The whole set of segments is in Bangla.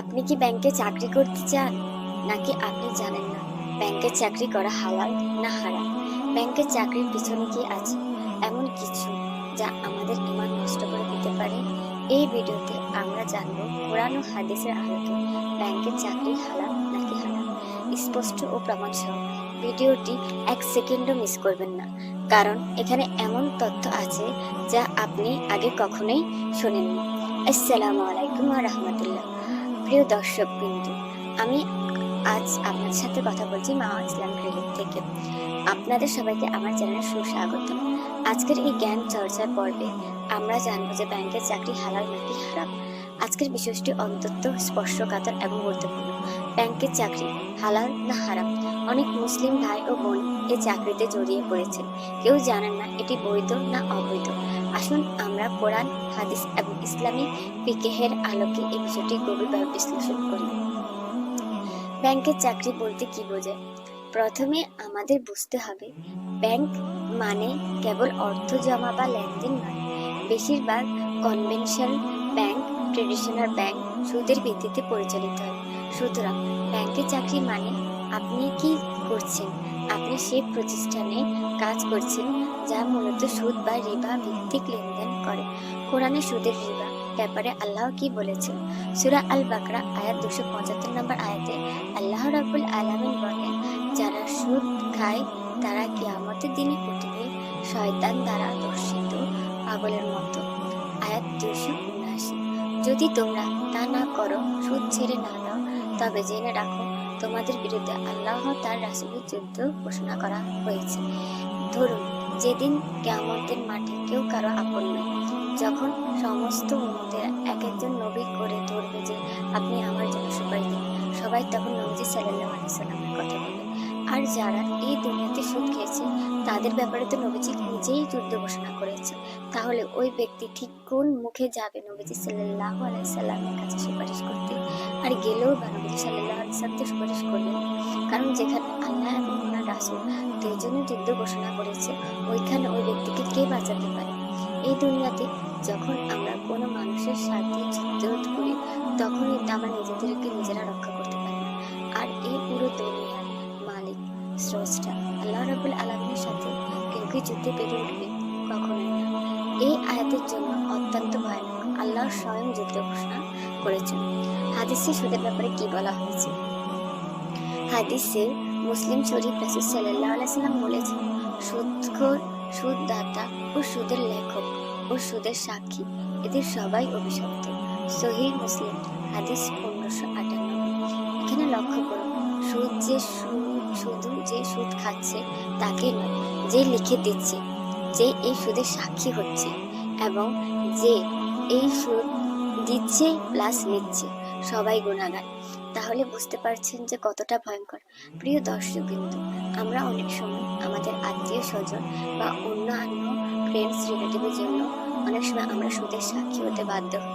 আপনি কি ব্যাংকে চাকরি করতে চান? নাকি আপনি জানেন না, ব্যাংকে চাকরি করা হালাল না হারা ব্যাংকের চাকরির পিছনে কি আছে এমন কিছু যা আমাদের ইমান নষ্ট করে দিতে পারে? এই ভিডিওতে আমরা জানব কোরআন ও হাদিসের আলোকে ব্যাংকের চাকরি হালাল নাকি হারাম। স্পষ্ট ও প্রমাণ সহ ভিডিওটি এক সেকেন্ডও মিস করবেন না, কারণ এখানে এমন তথ্য আছে যা আপনি আগে কখনোই শোনেননি। আসসালামু আলাইকুম রহমতুল্লাহ। প্রিয় দর্শক বিন্দু আমি আজ আপনার সাথে কথা বলছি মা ইসলাম ক্লিনিক থেকে। আপনাদের সবাইকে আমার চ্যানেলে সুস্বাগত আজকের এই জ্ঞান চর্চার পর্বে আমরা জানব যে ব্যাংকের চাকরি হালাল নাকি হারাম। আজকের বিষয়টি অন্তত স্পর্শকাতর এবং গুরুত্বপূর্ণ। ব্যাংকের চাকরি হালাল না হারাম? অনেক মুসলিম ভাই ও বোন এই চাকরিতে জড়িয়ে পড়েছে। কেউ জানেন না এটি বৈধ না অবৈধ। আসুন আমরা কোরআন, হাদিস এবং ইসলামী ফিকেহের আলোকে এই বিষয়টি গভীরভাবে বিশ্লেষণ করি। ব্যাংকের চাকরি বলতে কি বোঝায়? প্রথমে আমাদের বুঝতে হবে, ব্যাংক মানে কেবল অর্থ জমা বা লেনদেন নয়, বেশিরভাগ কনভেনশনাল ব্যাংক, ট্রেডিশনাল ব্যাংক সুদের ভিত্তিতে পরিচালিত হয়। সুতরাং ব্যাংকের চাকরি মানে আপনি কি করছেন? আপনি সেই প্রতিষ্ঠানে কাজ করছেন যা মূলত সুদ বা রিবা ভিত্তিক লেনদেন করে। কোরআনে সুদের রিবা, ব্যাপারে আল্লাহ কি বলেছেন? সুরা আল বাকরা আয়াত দুশো পঁচাত্তর নম্বর আয়াতে আল্লাহ রাবুল আলামিন বলেন, যারা সুদ খায়, তারা কিয়ামতের দিনে উঠবে শয়তান দ্বারা দর্শিত পাগলের মতো। আয়াত দুশো উনআশি। যদি তোমরা তা না করো, সুদ ছেড়ে না দাও তবে জেনে রাখো, তোমাদের বিরুদ্ধে আল্লাহ তার রাসুলের যুদ্ধ ঘোষণা করা হয়েছে। ধরুন, যেদিন কেয়ামতের মাঠে কেউ কারও আপন নয়, যখন সমস্ত উম্মতের এক একজন নবী করে ধরবে যে, আপনি আমার জন্য সুপারিশ দিন সবাই তখন নবীজি সাল্লাল্লাহু আলাইহি সাল্লামের কথা বলবে আর যারা এই দুনিয়াতে সুদ খেয়েছে, তাদের ব্যাপারে তো নবীজি নিজেই যুদ্ধ ঘোষণা করেছে। তাহলে ওই ব্যক্তি ঠিক কোন মুখে যাবে নবীজি সাল্লাল্লাহু আলাইসাল্লামের কাছে সুপারিশ করতে? আর গেলেও বা নবীজি সাল্লাল্লাহু আলাইহি সুপারিশ করবেন না। কারণ যেখানে আল্লাহ এবং ওনার রাসূল দুইজনই যুদ্ধ ঘোষণা করেছে, ওইখানে ওই ব্যক্তিকে কে বাঁচাতে পারে? এই দুনিয়াতে যখন আমরা কোনো মানুষের সাথে যুদ্ধ করি, তখনই আমরা নিজেদেরকে নিজেরা রক্ষা করতে পারি আর এই পুরো দুনিয়ার মালিক, স্রষ্টা, আল্লাহ রাবুল আলমের সাথে কেউ কি যুদ্ধে পেরে উঠবে কখনোই না। এই আয়াতের জন্য অত্যন্ত ভয়ানক আল্লাহ স্বয়ং যুদ্ধ ঘোষণা করেছেন। হাদিসে সুদের ব্যাপারে কি বলা হয়েছে? হাদিসে মুসলিম শরীফ রাসুল সাল্লাহ আলাইসাল্লাম বলেছেন, সুদখোর, সুদদাতা ও সুদের লেখক ও সুদের সাক্ষী, এদের সবাই অভিশপ্ত। সহিহ মুসলিম, হাদিস পনেরোশো আটানব্বই। এখানে লক্ষ্য করুন সুদ যে সুদ শুধু যে সুদ খাচ্ছে তাকে নয়, যে লিখে দিচ্ছে, যে এই সুদের সাক্ষী হচ্ছে এবং যে এই সুদ দিচ্ছে প্লাস নিচ্ছে। সবাই গুণাগার। তাহলে বুঝতে পারছেন যে কতটা ভয়ঙ্কর। প্রিয় দর্শক বিন্দু আমরা অনেক সময় আমাদের আত্মীয় স্বজন বা অন্যান্য ফ্রেন্ডস রিলেটিভের জন্য অনেক সময় আমরা সুদের সাক্ষী হতে বাধ্য হই।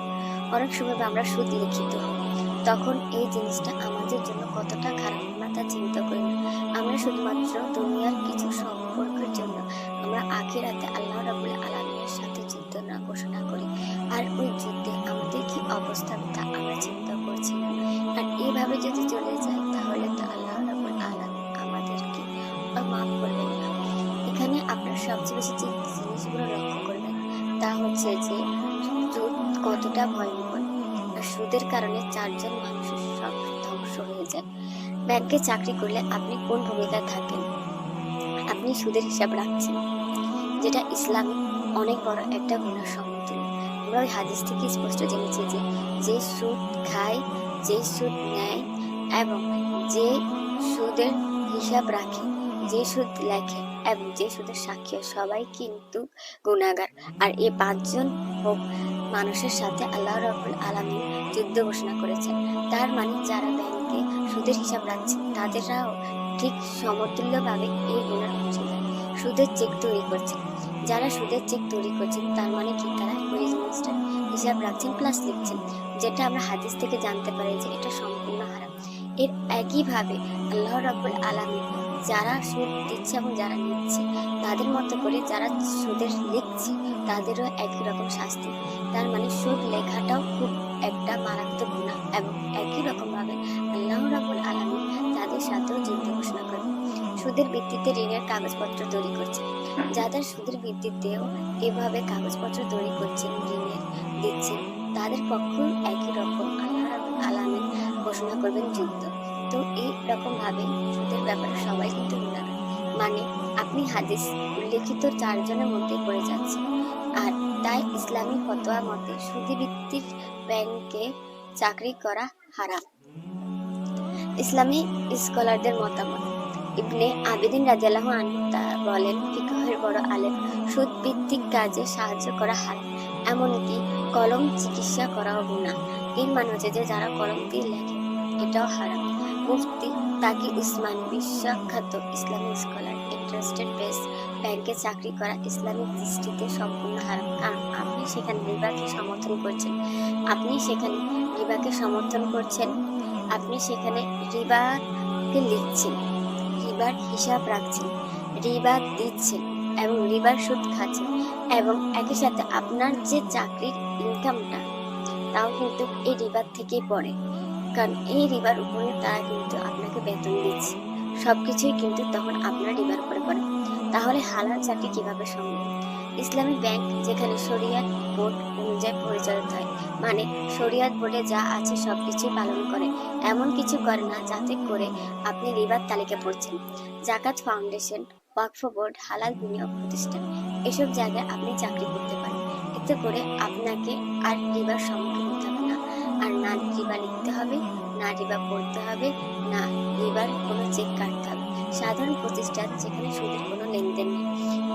অনেক সময় আমরা সুদ লিখিত হই। তখন এই জিনিসটা আমাদের জন্য কতটা খারাপ আমরা তা চিন্তা করি না। আমরা শুধুমাত্র দুনিয়ার কিছু সম্পর্কের জন্য আমরা আখিরাতে আল্লাহ রাবুল আলমের সাথে যুদ্ধ না ঘোষণা করি। আর ওই যুদ্ধে আমাদের কি অবস্থা তা আমরা চিন্তা করছি না। আর এইভাবে যদি চলে যায়, তাহলে তো আল্লাহ রাবুল আলম আমাদেরকে মাফ করবেন না এখানে আপনার সবচেয়ে বেশি যে জিনিসগুলো লক্ষ্য করবেন, তা হচ্ছে যে সুদ কতটা ভয়ঙ্কর। সুদের কারণে চারজন মানুষের সব ধ্বংস হয়ে যায়। ব্যাংকে চাকরি করলে আপনি কোন ভূমিকায় থাকেন? আপনি সুদের হিসাব রাখছেন, যেটা ইসলামে অনেক বড় একটা গুণার সমতুল্য আমরা ওই হাদিস থেকে স্পষ্ট জেনেছি যে যে সুদ খায়, যে সুদ নেয় এবং যে সুদের হিসাব রাখে, যে সুদ লেখে এবং যে সুদের সাক্ষী সবাই কিন্তু গুণাগার। আর এই পাঁচজন হোক মানুষের সাথে আল্লাহ রবুল আলমী যুদ্ধ ঘোষণা করেছেন। তার মানে যারা ব্যাংকে সুদের হিসাব রাখছে তাদেরও ঠিক সমতুল্যভাবে এই গুণার অংশীদার সুদের চেক তৈরি করছেন যারা সুদের চেক তৈরি করছেন, তার মানে কি? তারা ওই হিসাব রাখছেন প্লাস লিখছেন, যেটা আমরা হাদিস থেকে জানতে পারি যে এটা সম্পূর্ণ হারাম। এর একইভাবে আল্লাহ রাব্বুল আলামী যারা সুদ দিচ্ছে এবং যারা নিচ্ছে, তাদের মতো করে যারা সুদের লিখছে, তাদেরও একই রকম শাস্তি। তার মানে সুদ লেখাটাও খুব একটা মারাত্মক গুণা এবং একই রকমভাবে আল্লাহ রাবুল আলমী তাদের সাথেও যুদ্ধ ঘোষণা করেন। সুদের ভিত্তিতে ঋণের কাগজপত্র তৈরি করছে যাদের সুদের ভিত্তিতেও এভাবে কাগজপত্র তৈরি করছেন ঋণের দিচ্ছেন, তাদের পক্ষেও একই রকম রাবুল ঘোষণা করবেন যুদ্ধ তো এই রকম ভাবে সুদের ব্যাপারে সবাই কিন্তু মানে আপনি হাদিস উল্লেখিত চারজনের মধ্যে পড়ে যাচ্ছেন। আর তাই ইসলামী ফতোয়া মতে সুদী ভিত্তিক ব্যাংকে চাকরি করা হারাম। ইসলামী স্কলারদের মতামত ইবনে আবেদিন রাজিয়াল্লাহু আনহু তা বলেন, ফিকহের বড় আলেম সুদ ভিত্তিক কাজে সাহায্য করা হারাম, এমনকি কলম চিকিৎসা করাও গুণা এর মানে যে যারা কলম দিয়ে লেখে, এটাও হারাম। মুফতি তাকি উসমান বিশ্বখ্যাত ইসলামিক স্কলার, ইন্টারেস্টেড বেস ব্যাংকে চাকরি করা ইসলামিক দৃষ্টিতে সম্পূর্ণ হারাম। কারণ আপনি সেখানে রিবাকে সমর্থন করছেন। আপনি সেখানে রিবাকে সমর্থন করছেন। আপনি সেখানে রিবাকে লিখছেন। রিবার হিসাব রাখছেন রিবা দিচ্ছেন এবং রিবার সুদ খাচ্ছেন এবং একই সাথে আপনার যে চাকরির ইনকামটা তাও কিন্তু এই রিবার থেকেই পড়ে। কারণ এই রিবার উপরে তারা কিন্তু আপনাকে বেতন দিচ্ছে। সব কিছুই কিন্তু তখন আপনার রিবার উপরে পড়ে। তাহলে হালাল চাকরি কীভাবে সম্ভব? ইসলামী ব্যাংক, যেখানে শরিয়াত বোর্ড অনুযায়ী পরিচালিত হয়। মানে শরিয়াত বোর্ডে যা আছে সবকিছুই পালন করে। এমন কিছু করে না যাতে করে আপনি রিবার তালিকা পড়ছেন। জাকাত ফাউন্ডেশন, ওয়াকফ বোর্ড, হালাল বিনিয়োগ প্রতিষ্ঠান, এসব জায়গায় আপনি চাকরি করতে পারেন। এতে করে আপনাকে আর রিবার সম্মুখীন হতে হবে না। আর না রিবা লিখতে হবে, না রিবা পড়তে হবে, না রিবার কোনো চেক কাটতে হবে। সাধারণ প্রতিষ্ঠান যেখানে সুদের কোনো লেনদেন নেই।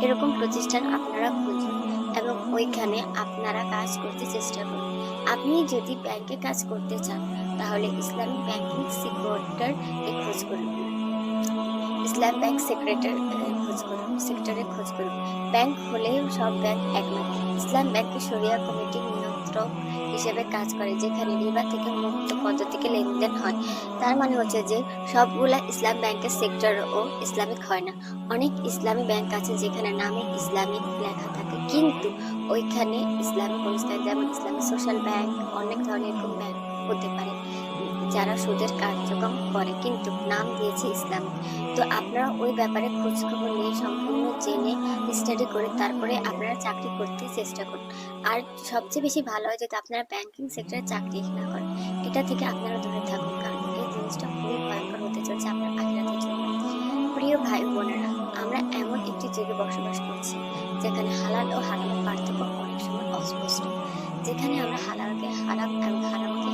এরকম প্রতিষ্ঠান আপনারা খুঁজুন এবং ওইখানে আপনারা কাজ করতে চেষ্টা করুন। আপনি যদি ব্যাংকে কাজ করতে চান, তাহলে ইসলামিক ব্যাংকিং সিকিউরিটার এ খোঁজ করুন। ইসলাম ব্যাংক সেক্রেটার খোঁজ করুন সেক্টরে খোঁজ করুন। ব্যাংক হলেও সব ব্যাংক এক নয় ইসলাম ব্যাংকে শরিয়া কমিটির নিয়ন্ত্রক হিসেবে কাজ করে, যেখানে রিবা থেকে মুক্ত পদ্ধতিকে লেনদেন হয়। তার মানে হচ্ছে যে, সবগুলা ইসলাম ব্যাংকের সেক্টর ও ইসলামিক হয় না। অনেক ইসলামী ব্যাংক আছে যেখানে নামে ইসলামিক লেখা থাকে। কিন্তু ওইখানে ইসলামিক অনুষ্ঠান, যেমন ইসলামিক সোশ্যাল ব্যাংক, অনেক ধরনের ব্যাংক হতে পারে। যারা সুদের কার্যক্রম করে কিন্তু নাম দিয়েছে ইসলাম। তো আপনারা ওই ব্যাপারে খোঁজখবর নিয়ে সম্পূর্ণ জেনে স্টাডি করে তারপরে আপনারা চাকরি করতে চেষ্টা করুন। আর সবচেয়ে বেশি ভালো হয় যদি আপনারা ব্যাংকিং সেক্টরে চাকরি না করেন। এটা থেকে আপনারা দূরে থাকুন, কারণ এই জিনিসটা খুবই ভয়ঙ্কর হতে চলছে আপনার আখিরাতের প্রিয় ভাই বোনেরা, আমরা এমন একটি যুগে বসবাস করছি, যেখানে হালাল ও হারামের পার্থক্য অনেক সময় অস্পষ্ট। যেখানে আমরা হালালকে হারাম এবং হারামকে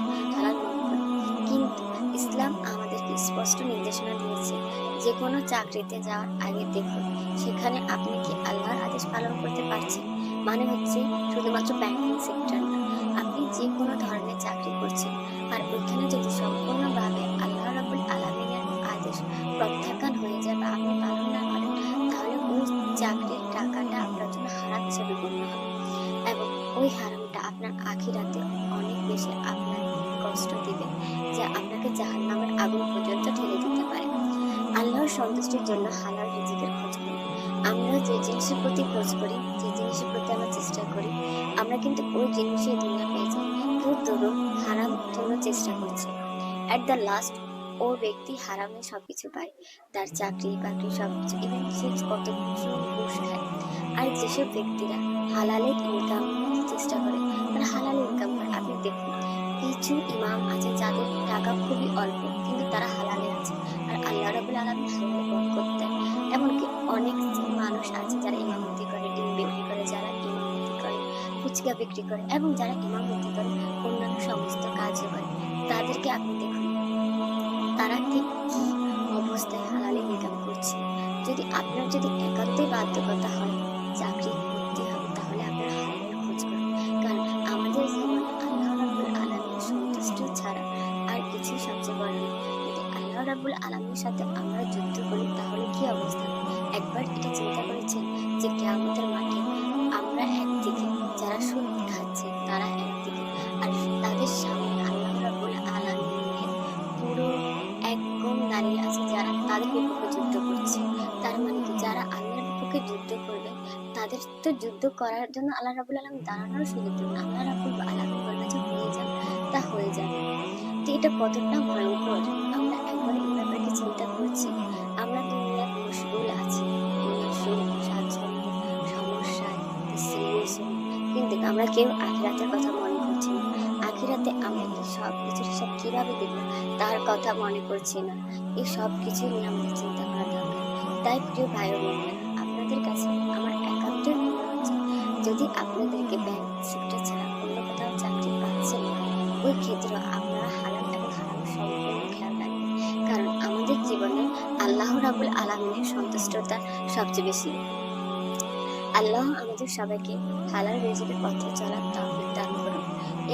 স্পষ্ট নির্দেশনা দিয়েছে যে কোনো চাকরিতে যাওয়ার আগে দেখুন, সেখানে আপনি কি আল্লাহর আদেশ পালন করতে পারছেন? মানে হচ্ছে শুধুমাত্র ব্যাংকিং সেক্টর না, আপনি যে কোনো ধরনের চাকরি করছেন আর ওইখানে যদি সম্পূর্ণভাবে আল্লাহ রাবুল আলমিনের আদেশ প্রত্যাখ্যান হয়ে যায় বা আপনি পালন না করেন, তাহলে ওই চাকরির টাকাটা আপনার জন্য হারাম হিসেবে গণ্য হবে। এবং ওই হারামটা আপনার আখিরাতে অনেক বেশি আপনার যা আপনাকে জাহান্নামের আগুন পর্যন্ত ঠেলে দিতে পারে। আল্লাহর সন্তুষ্টির জন্য হালাল রিজিকের খোঁজ করি। আমরা যে জিনিসের প্রতি খোঁজ করি, যে জিনিসের প্রতি আমরা চেষ্টা করি, আমরা কিন্তু ওই জিনিসই দুনিয়া পেয়ে যাই। কেউ হারাম চেষ্টা করছে। অ্যাট দ্য লাস্ট ও ব্যক্তি হারামে সবকিছু পায়। তার চাকরি, বাকরি, সবকিছু ইভেন সে কত কিছু ঘুষ খায়। আর যেসব ব্যক্তিরা হালালে ইনকাম চেষ্টা করে হালালে ইনকাম করে আপনি দেখুন কিছু ইমাম আছে যাদের টাকা খুবই অল্প, কিন্তু তারা হালালে আছে আর আল্লাহ রাবুল আলমী হালালে বরকত এমনকি অনেক মানুষ আছে যারা ইমামতি করে, ডিম বিক্রি করে, যারা ইমামতি করে, ফুচকা বিক্রি করে, এবং যারা ইমামতি করে, অন্যান্য সমস্ত কাজও করে। তাদেরকে আপনি দেখুন, তারা ঠিক কি অবস্থায় হালালে ইনকাম করছে। যদি আপনার যদি একান্তই বাধ্যকতা হয় রাবুল আলমীর সাথে আমরা যুদ্ধ করি, তাহলে কি অবস্থা? একবার এটা চিন্তা করেছেন যে কেয়ামতের মাঠে আমরা একদিকে যারা সুদ খাচ্ছে, তারা একদিকে। আর তাদের সামনে আল্লাহ রাবুল আলমীর পুরো একদম দাঁড়িয়ে আছে যারা তাদের বিপক্ষে যুদ্ধ করছে। তার মানে কি যারা আল্লাহর বিপক্ষে যুদ্ধ করবে, তাদের তো যুদ্ধ করার জন্য আল্লাহ রাবুল আলম দাঁড়ানোর সুযোগ দেবেন আল্লাহ রাবুল আলম বলবে যে হয়ে যান তা হয়ে যাবে তো এটা কতটা ভয়ঙ্কর? এই ব্যাপারকে চিন্তা করছি। আমরা দুনিয়ার মশগুল আছি। সুখ কিন্তু আমরা কেউ আখিরাতের কথা মনে করছি না। আখিরাতে আমরা এই সব কিছুর হিসাব কীভাবে দেব তার কথা মনে করছি না। এই সব কিছু নিয়ে আমাদের চিন্তা করা দরকার। তাই প্রিয় ভাই বোনেরা আপনাদের কাছে আমার একান্তই অনুরোধ যদি আপনাদেরকে ব্যাংক সেক্টর ছাড়া অন্য কোথাও চাকরি পাচ্ছেন, ওই ক্ষেত্রে আপনারা জীবনে আল্লাহ রাবুল আলমিনের সন্তুষ্টতা সবচেয়ে বেশি। আল্লাহ আমাদের সবাইকে হালাল রেজিকের পথে চলার তৌফিক দান করুন।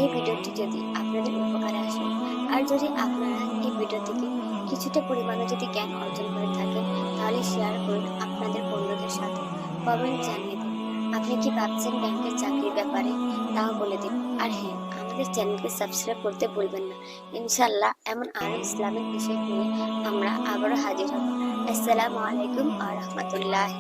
এই ভিডিওটি যদি আপনাদের উপকারে আসে, আর যদি আপনারা এই ভিডিও থেকে কিছুটা পরিমাণে যদি জ্ঞান অর্জন করে থাকেন, তাহলে শেয়ার করুন আপনাদের বন্ধুদের সাথে। কমেন্ট জানিয়ে দিন। আপনি কি ভাবছেন ব্যাংকের চাকরির ব্যাপারে? তাও বলে দিন। আর হ্যাঁ আমাদের চ্যানেলকে সাবস্ক্রাইব করতে ভুলবেন না। ইনশাল্লাহ এমন আরও ইসলামিক বিষয় নিয়ে আমরা আবারও হাজির হব। আসসালামু আলাইকুম আ রহমতুল্লাহ